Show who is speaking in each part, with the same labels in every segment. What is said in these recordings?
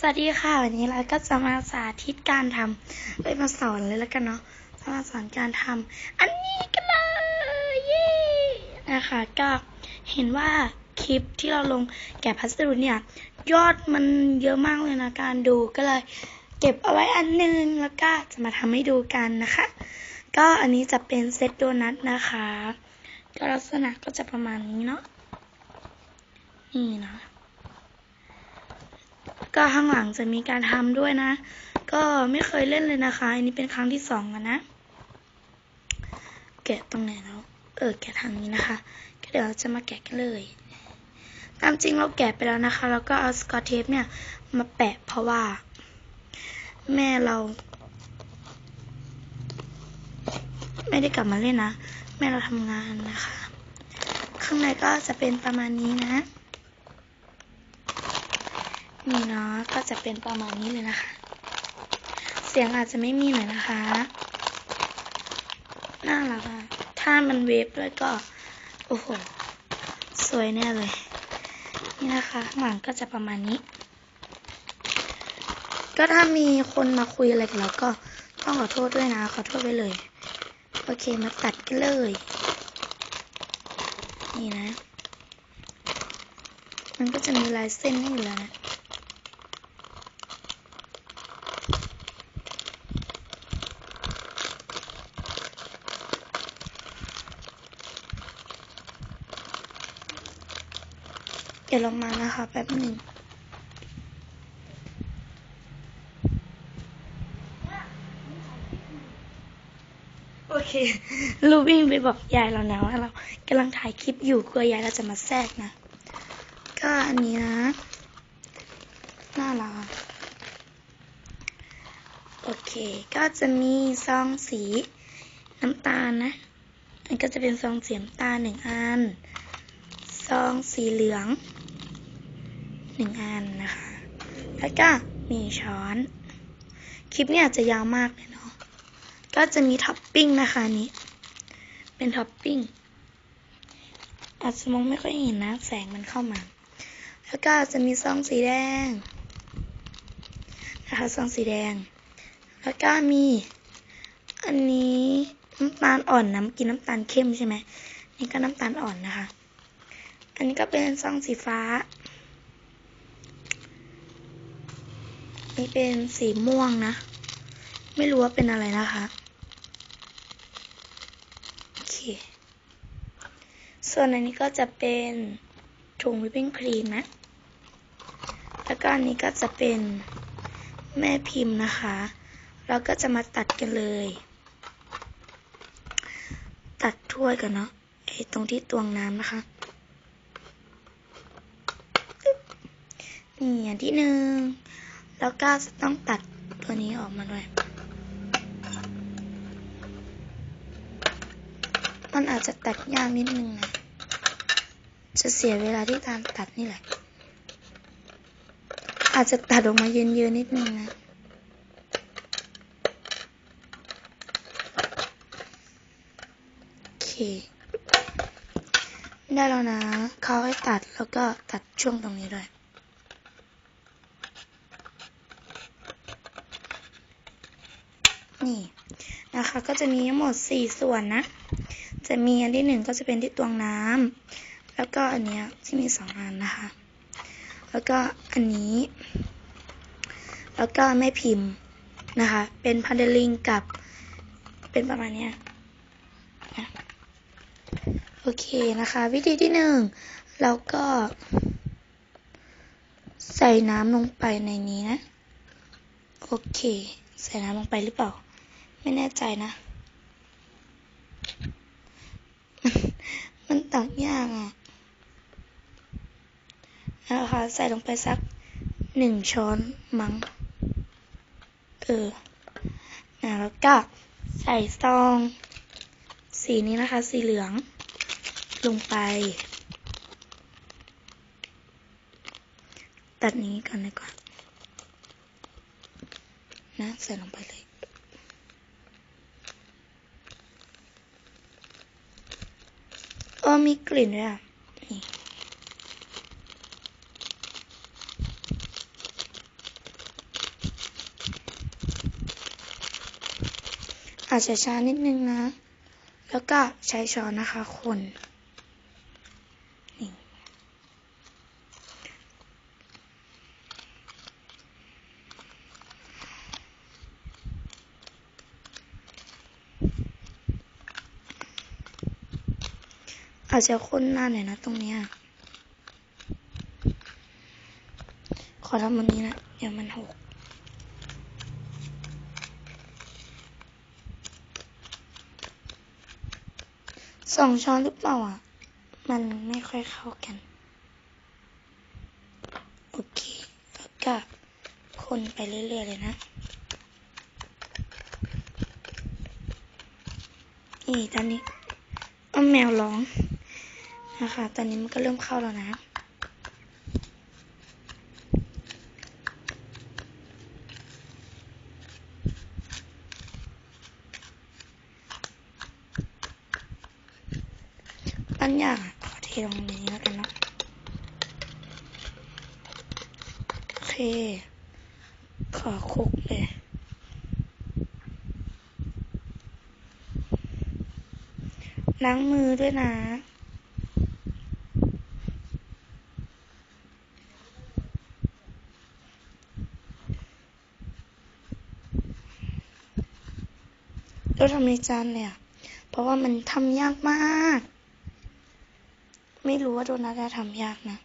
Speaker 1: สวัสดีค่ะ วันนี้เราก็จะมาสาธิตการทำไปมาสอนเลยแล้วกันเนาะจะมาสอนการทำอันนี้กันเลยเย้นะคะก็เห็นว่าคลิปที่เราลงแกะพัสดุเนี่ย ยอดมันเยอะมากเลยนะการดูก็เลย เก็บเอาไว้อันหนึงแล้วก็จะมาทำให้ดูกันนะคะ ก็อันนี้จะเป็นเซตโดนัทนะคะก็ลักษณะก็จะประมาณนี้เนาะนี่นะ ก็ข้างหลังจะมีการทำด้วยนะ ก็ไม่เคยเล่นเลยนะคะ อันนี้เป็นครั้งที่สองแล้วนะ แกะตรงไหนแล้ว เออ แกะทางนี้นะคะ ก็เดี๋ยวเราจะมาแกะกันเลย ตามจริงเราแกะไปแล้วนะคะ แล้วก็เอาสกอตเทปเนี่ย มาแปะเพราะว่า แม่เรา ไม่ได้กลับมาเล่นนะ แม่เราทำงานนะคะ ข้างในก็จะเป็นประมาณนี้นะ นี่เนาะก็จะเป็นประมาณนี้เลยนะคะ เสียงอาจจะไม่มีหน่อยนะคะน่ารักอะถ้ามันเวฟด้วยก็ โอ้โห สวยแน่เลย นี่นะคะข้างหลังก็จะประมาณนี้ ก็ถ้ามีคนมาคุยอะไรกับเราก็ต้องขอโทษด้วยนะ ขอโทษไปเลย โอเคมาตัดกันเลย นี่นะ มันก็จะมีลายเส้นให้อยู่แล้วนะ เดี๋ยวลงมานะ ค่ะแป๊บหนึ่งโอเค ลูวิ่งไปบอกยายเรานะว่าเรากำลังถ่ายคลิปอยู่กลัวยายเราจะมาแทรกนะ ก็อันนี้นะ น่ารักโอเค ก็จะมีซองสีน้ำตาลนะ อันก็จะเป็นซองสีน้ำตาลหนึ่งอัน ซองสีเหลือง หนึ่งอันนะคะ แล้วก็มีช้อน คลิปนี้อาจจะยาวมากเลยเนาะ ก็จะมีท็อปปิ้งนะคะนี้เป็นท็อปปิ้ง อาจจะมองไม่ค่อยเห็นนะ แสงมันเข้ามา แล้วก็จะมีซองสีแดงนะคะซองสีแดง แล้วก็มี อันนี้น้ำตาลอ่อนนะเมื่อกินน้ำตาลเข้มใช่ไหมนี่ก็น้ำตาลอ่อนนะคะ อันนี้ก็เป็นซองสีฟ้า นี่เป็นสีม่วงนะ ไม่รู้ว่าเป็นอะไรนะคะโอเค ส่วนอันนี้ก็จะเป็นถุงวิปปิ้งครีมนะ แล้วก็อันนี้ก็จะเป็นแม่พิมพ์นะคะ เราก็จะมาตัดกันเลย ตัดถ้วยกันเนาะไอ้ตรงที่ตวงน้ำนะคะนี่อันที่หนึ่ง แล้วก็จะต้องตัดตัวนี้ออกมาด้วย มันอาจจะตัดยากนิดนึงนะ จะเสียเวลาที่การตัดนี่แหละ อาจจะตัดออกมาเยอะๆนิดนึงนะโอเคได้แล้วนะ เขาให้ตัดแล้วก็ตัดช่วงตรงนี้ด้วย นี่นะคะ ก็จะมีทั้งหมดสี่ส่วนนะ จะมีอันที่หนึ่งก็จะเป็นที่ตวงน้ำแล้วก็อันเนี้ยที่มีสองอันนะคะ แล้วก็อันนี้ แล้วก็แม่พิมพ์นะคะ เป็นพันเดลิงกับเป็นประมาณเนี้ยโอเคนะคะ วิธีที่หนึ่งเราก็ใส่น้ำลงไปในนี้นะ โอเค ใส่น้ำลงไปหรือเปล่า ไม่แน่ใจนะ มันตักยากอะนะคะใส่ลงไปสักหนึ่งช้อนมั้ง เออนะแล้วก็ใส่ซอง สีนี้นะคะ สีเหลือง ลงไป ตัดนี้ก่อนดีกว่านะใส่ลงไปเลย เออมีกลิ่นด้วยอะอาจจะช้านิดนึงนะ แล้วก็ใช้ช้อนนะคะคน อาจจะข้นหน้าหน่อยนะตรงเนี้ยขอทำมันนี้นะเดี๋ยวมันหกสองช้อนหรือเปล่าอะ มันไม่ค่อยเข้ากัน โอเค แล้วก็คนไปเรื่อยๆเลยนะ นี่ตอนนี้อ้าแมวร้อง นะคะ ตอนนี้มันก็เริ่มเข้าแล้วนะปั้นยากอะขอเทลงในนี้แล้วกันเนาะโอเค ขอคุกเลยล้างมือด้วยนะ ทำในจานเลยอะเพราะว่ามันทำยากมาก ไม่รู้ว่าโดนัทจะทำยากนะ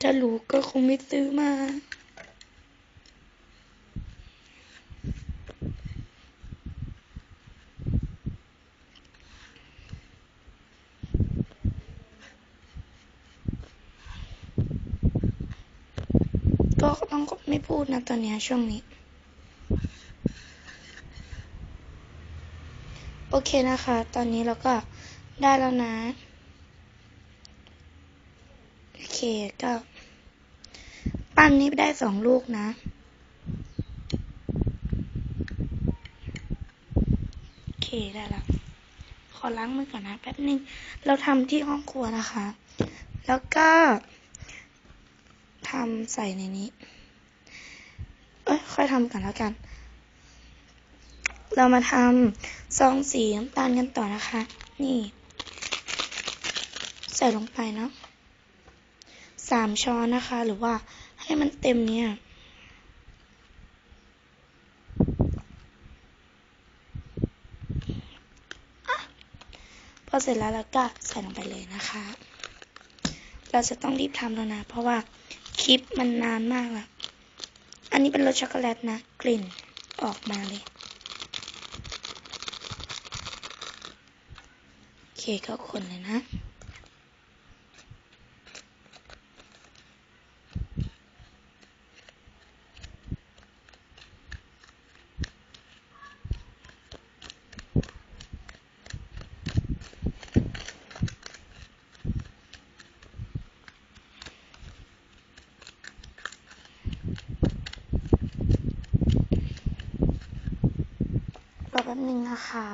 Speaker 1: ถ้ารู้ก็คงไม่ซื้อมาก็ต้องไม่พูดนะตอนนี้ช่วงนี้ โอเคนะคะ ตอนนี้เราก็ได้แล้วนะ โอเคก็ ปั้นนี้ได้สองลูกนะ โอเคได้แล้ว ขอล้างมือก่อนนะแป๊บนึง เราทำที่ห้องครัวนะคะ แล้วก็ทำใส่ในนี้ เอ้ย ค่อยทำก่อนแล้วกัน เรามาทำซองสีน้ำตาลกันต่อนะคะ นี่ ใส่ลงไปเนาะสามช้อนนะคะ หรือว่าให้มันเต็มเนี่ย พอเสร็จแล้วเราก็ใส่ลงไปเลยนะคะ เราจะต้องรีบทำแล้วนะ เพราะว่าคลิปมันนานมากแล้ว อันนี้เป็นรสช็อกโกแลตนะ กลิ่นออกมาเลย โอเข้าคนเลยนะ รอแป๊บนึงนะคะ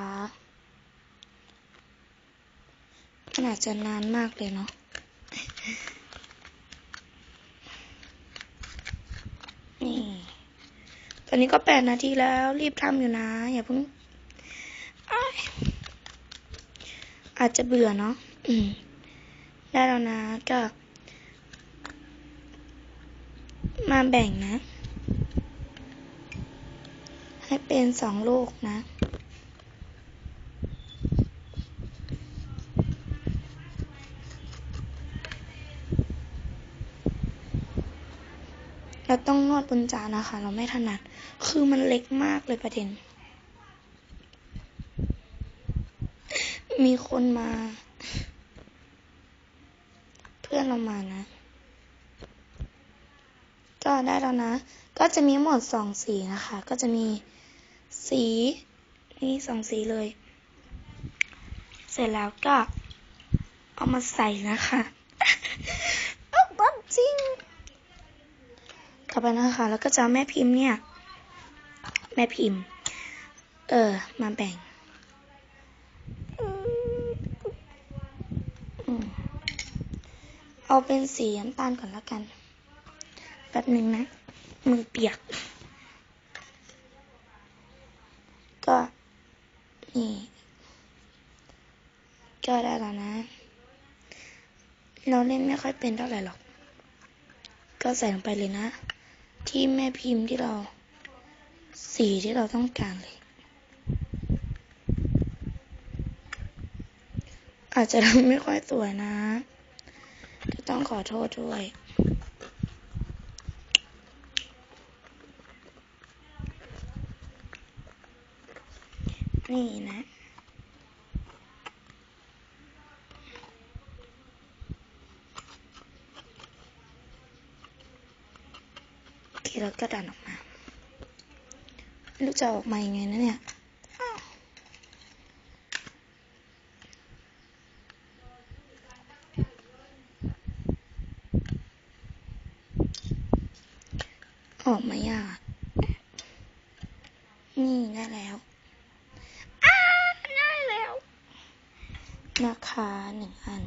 Speaker 1: มันอา จจะนานมากเลยเนาะนี่ ตอนนี้ก็แปดนาทีแล้ว รีบทำอยู่นะ อย่าเพิ่งอายอาจจะเบื่อเนาะอืม ได้แล้วนะก็ มาแบ่งนะ ให้เป็นสองลูกนะ เราต้องนวด บนจานนะคะ เราไม่ถนัด คือมันเล็กมากเลยประเด็น มีคนมา เพื่อนเรามานะ ก็ได้แล้วนะ ก็จะมีหมดสองสีนะคะ ก็จะมีสีนี่สองสีเลย เสร็จแล้วก็เอามาใส่นะคะ เอาบัจริง ต่อ ไปนะคะ แล้วก็จะแม่พิมพ์เนี่ย แม่พิมพ์ เออ มาแบ่งเอาเป็นสีน้ำตาลก่อนล้วกัน แป๊บหนึ่งนะ มือเปียก ก็ นี่ ก็ได้แล้วนะ เราเล่นไม่ค่อยเป็นเท่าไหร่หรอก ก็ใส่ลงไปเลยนะ ที่แม่พิมพ์ที่เรา สีที่เราต้องการเลย อาจจะทำไม่ค่อยสวยนะก็ต้องขอโทษด้วยนี่นะ รถก็ดันออกมาไม่รู้จะออกมายังไงนะเนี่ย ออกมายาก นี่ได้แล้วอ้าได้แล้วนะคะหนึ่งอัน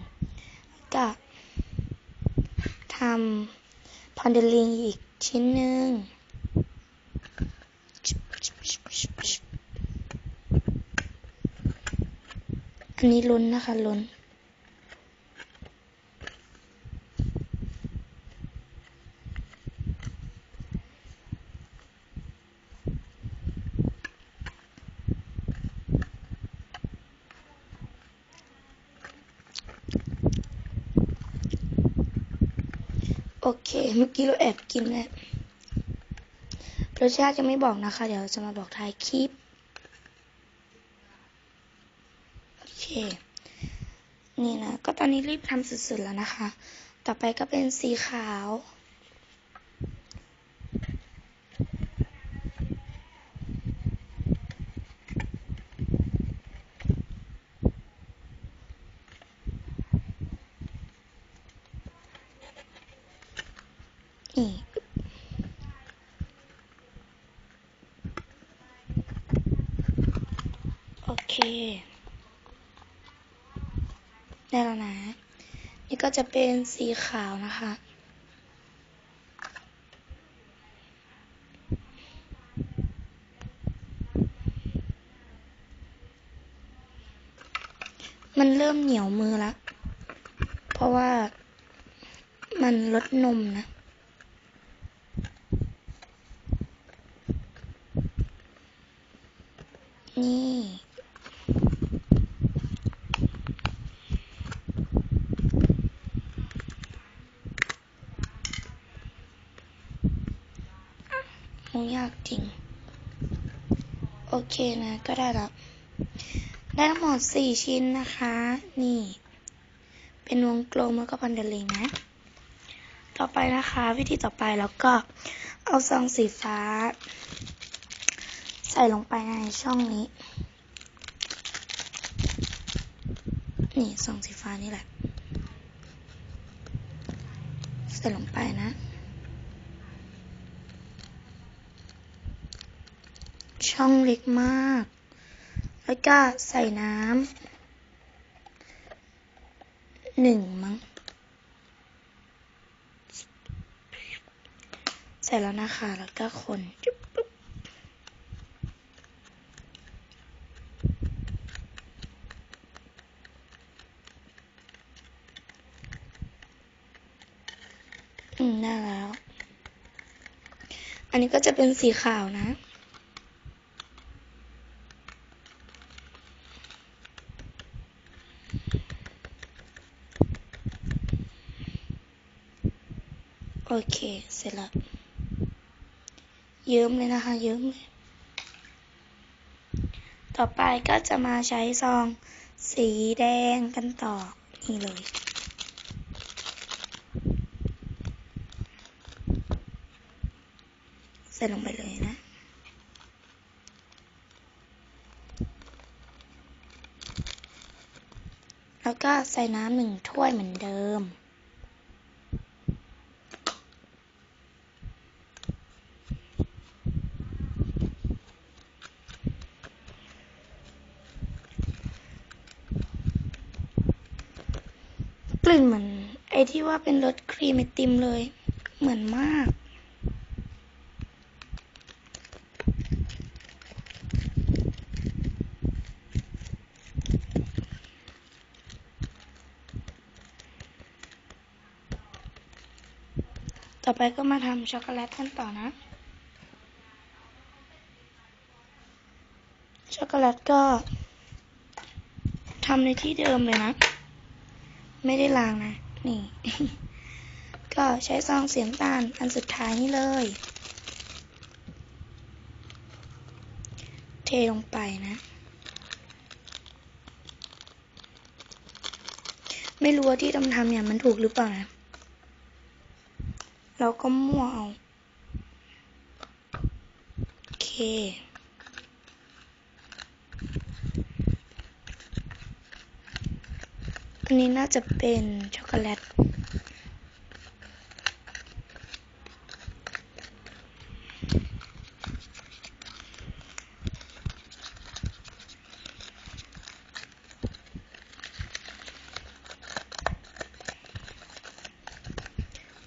Speaker 1: ก็ทำพอนเดลิงอีกชิ้นหนึ่ง อันนี้ลุ้นนะคะลุ้น โอเค เมื่อกี้เราแอบกินแล้วรสชาติจะไม่บอกนะคะ เดี๋ยวจะมาบอกท้ายคลิป โอเค นี่นะ ก็ตอนนี้รีบทำสุดๆแล้วนะคะ ต่อไปก็เป็นสีขาวโอเค ได้แล้วนะ นี่ก็จะเป็นสีขาวนะคะ มันเริ่มเหนียวมือแล้วเพราะว่ามันลดนมนะ นี่ โหยากจริง โอ เคนะก็ได้แล้วได้ทั้งหมดสี่ชิ้นนะคะ นี่ เป็นวงกลมแล้วก็พันเดลิงนะ ต่อไปนะคะ วิธีต่อไปแล้วก็เอาซองสีฟ้า ใส่ลงไปในช่องนี้ นี่ซองสีฟ้านี่แหละ ใส่ลงไปนะ ช่องเล็กมาก แล้วก็ใส่น้ำหนึ่งมั้ง ใส่แล้วนะคะ แล้วก็คนจุ๊บปุ๊บอืม ได้แล้ว อันนี้ก็จะเป็นสีขาวนะ โอเค เสร็จแล้ว เยิ้มเลยนะคะ เยิ้มเลย ต่อไปก็จะมาใช้ซองสีแดงกันต่อ นี่เลย ใส่ลงไปเลยนะแล้วก็ใส่น้ำหนึ่งถ้วยเหมือนเดิม ลิ่นเหมือน ไอที่ว่าเป็นรสครีมไอติมเลย เหมือนมาก ต่อไปก็มาทำช็อกโกแลตกันต่อนะ ช็อกโกแลตก็ทำในที่เดิมเลยนะ ไม่ได้ล้างนะ นี่ ก็ใช้ซองเสียงตาลอันสุดท้ายนี่เลย เทลงไปนะ ไม่รู้ว่าที่ทำทำเนี่ยมันถูกหรือเปล่านะ เราก็มั่วเอา โอเค อันนี้น่าจะเป็นช็อกโกแลต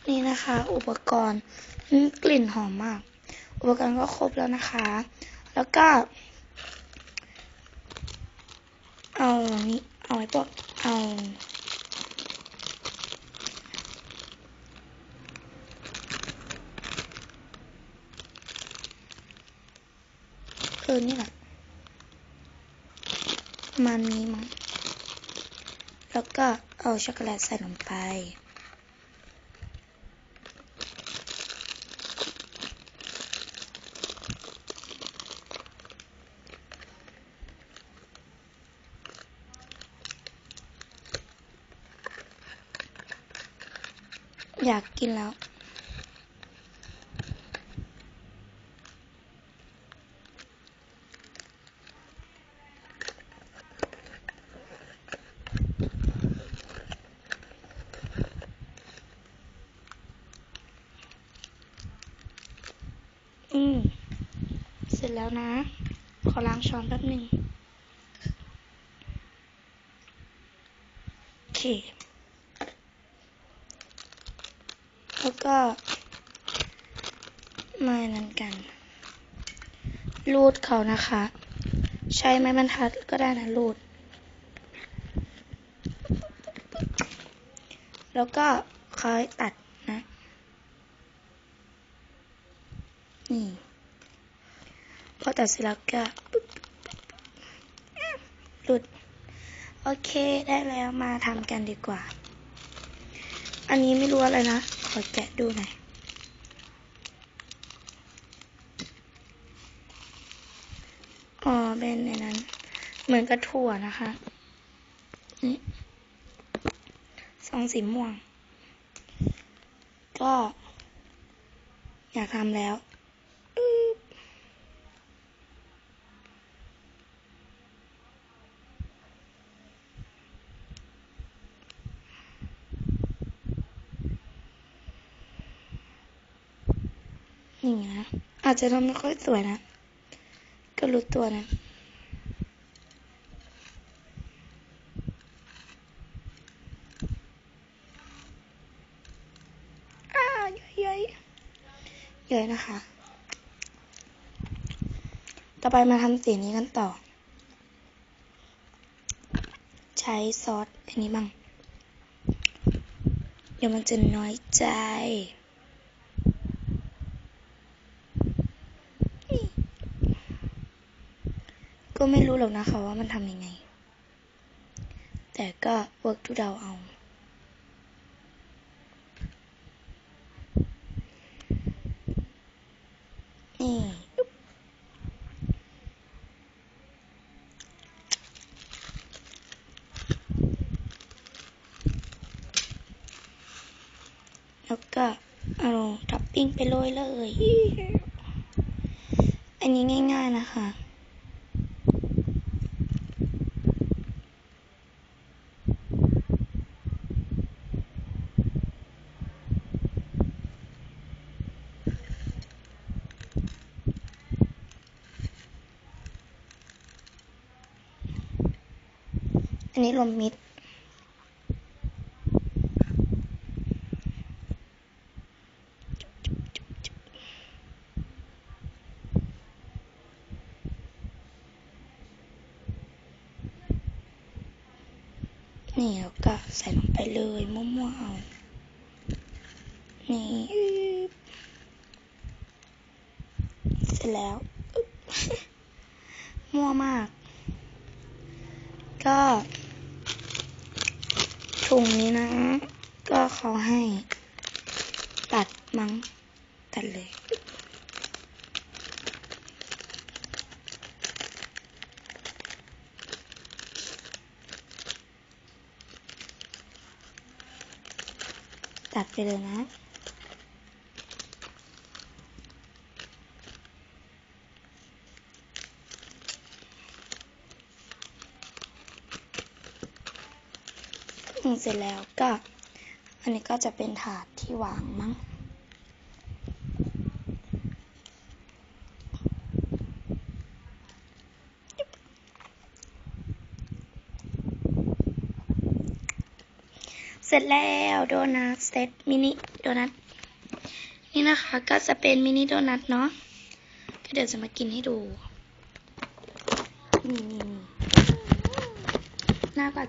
Speaker 1: นี่นะคะ อุปกรณ์กลิ่นหอมมาก อุปกรณ์ก็ครบแล้วนะคะ แล้วก็ เอานี่เอาไอ้พวก เอาคือนี่แหละประมันนี้มั้งแล้วก็เอาช็อกโกแลตใส่ลงไป อยากกินแล้ว อืม เสร็จแล้วนะ ขอล้างช้อนแป๊บหนึ่งโอเค แล้วก็ มานั้นกัน รูดเขานะคะ ใช้ไม้บรรทัดก็ได้นะรูด แล้วก็คอยตัดนะ นี่พอตัดเสร็จแล้วก็หลุด โอเคได้แล้วมาทำกันดีกว่า อันนี้ไม่รู้อะไรนะ อแกะดูหน่อยอ๋อเป็นในนั้น เหมือนกระถั่วนะคะนี่ซองสีม่วง ก็ อยากทำแล้วอึ๊บ นี่นะ อาจจะทำไม่ค่อยสวยนะ ก็รู้ตัวนะ อ้าเย้ยๆเย้นะคะ ต่อไปมาทำสีนี้กันต่อ ใช้ซอสอันนี้บ้างเดี๋ยวมันจะน้อยใจ ก็ไม่รู้หรอกนะคะว่ามันทำยังไง แต่ก็เวิร์กทุเดาเอา นี่แล้วก็เอาท็อปปิ้งไปโรยเลย อันนี้ง่าย ๆ นะคะ มมิตร นี่แล้วก็ใส่ลงไปเลยมั่วๆเอา นี่เสร็จแล้ว มั่วมาก ถุงนี้นะ ก็เขาให้ ตัดมั้ง ตัดเลย ตัดไปเลยนะ อืมเสร็จแล้วก็ อันนี้ก็จะเป็นถาดที่วางมั้งเสร็จแล้วโดนัทเซตมินิโดนัทนี่นะคะก็จะเป็นมินิโดนัทเนาะก็เดี๋ยวจะมากินให้ดูนี่นี่นี่หน้าก็